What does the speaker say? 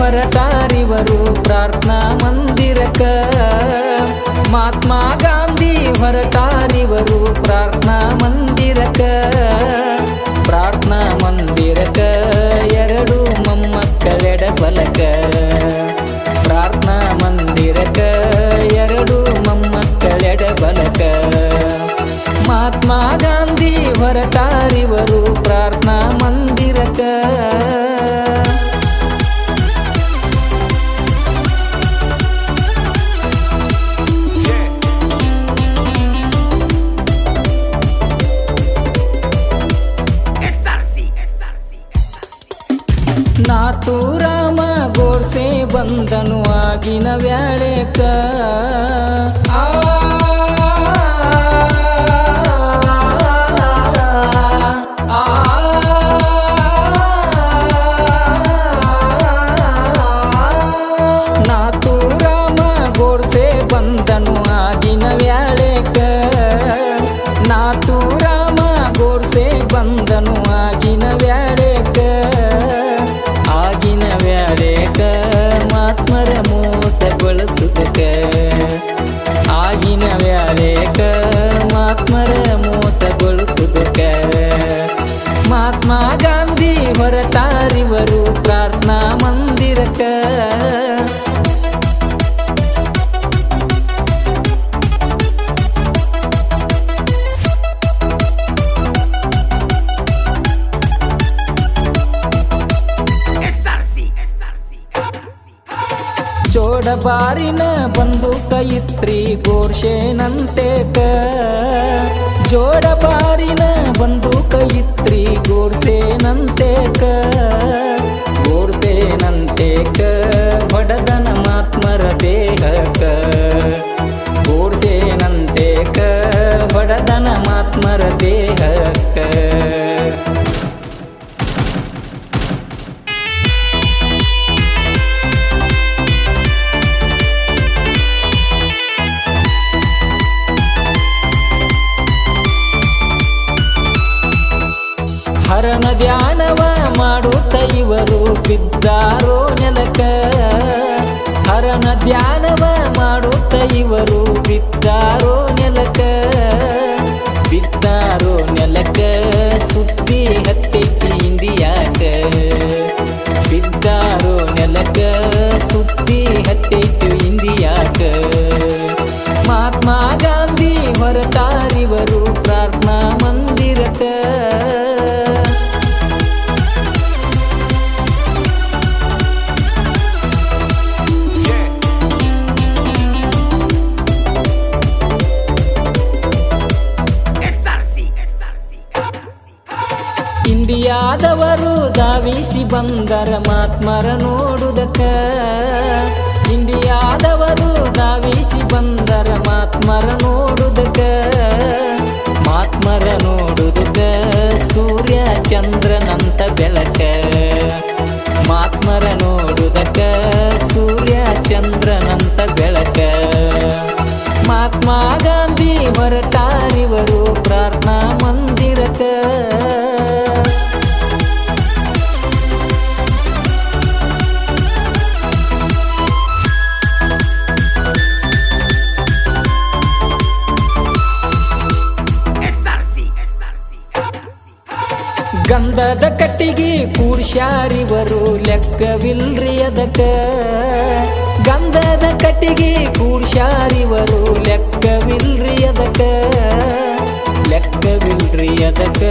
ಹೊರಟಾರಿವರು ಪ್ರಾರ್ಥನಾ ಮಂದಿರಕ ಮಹಾತ್ಮ ಗಾಂಧಿ ಹೊರಟಾರಿವರು ಪ್ರಾರ್ಥನಾ ಮಂದಿರಕ ಪ್ರಾರ್ಥನಾ ಮಂದಿರಕ ಎರಡು ಮೊಮ್ಮಕ್ಕಳೆಡ ಬಲಕ ಪ್ರಾರ್ಥನಾ ಮಂದಿರಕ ಎರಡು ಮೊಮ್ಮಕ್ಕಳೆಡ ಬಲಕ ಮಹಾತ್ಮ ಗಾಂಧಿ ಹೊರಟಾರಿವರು ನಾತೂರಾಮ ಗೋರ್ಸೆ ಬಂದನು ಆಗಿನ ವ್ಯಾಳೆಕ. ಆ ಆಗಿನ ವ್ಯಾಳೆಕ ಮಾತ್ಮರ ಜೋಡಬಾರಿನ ಬಂದು ಕೈತ್ರಿ ಗೋರ್ಷೇನಂತೇಕ ಜೋಡಬಾರಿನ ಬಂದು ಕೈತ್ರಿ ಗೋರ್ಸೇನಂತೇಕ ಹರನ ಧ್ಯಾನವ ಮಾಡುತ್ತ ಇವರು ಬಿದ್ದಾರೋ ನೆಲಕ. ಹರನ ಧ್ಯಾನವ ಮಾಡುತ್ತ ಇವರು ಬಿದ್ದಾರೋ ನೆಲಕ. ಬಿದ್ದಾರೋ ನೆಲಕ ಸುದ್ದಿ ಇಂಡಿಯಾದವರು ದಾವಿಸಿ ಬಂದರ ಮಾತ್ಮರ ನೋಡುದಕ್ಕ. ಇಂಡಿಯಾದವರು ದಾವಿಸಿ ಬಂದರ ಮಾತ್ಮರ ನೋಡುದಕ ಗಂಧದ ಕಟ್ಟಿಗೆ ಕೂಡ್ಸ್ಯಾರಿವರು ಲೆಕ್ಕವಿಲ್ರಿ ಅದಕ್ಕ. ಗಂಧದ ಕಟ್ಟಿಗೆ ಕೂಡ್ಸ್ಯಾರಿವರು ಲೆಕ್ಕವಿಲ್ರಿ ಅದಕ್ಕ. ಲೆಕ್ಕವಿಲ್ರಿ ಅದಕ್ಕ.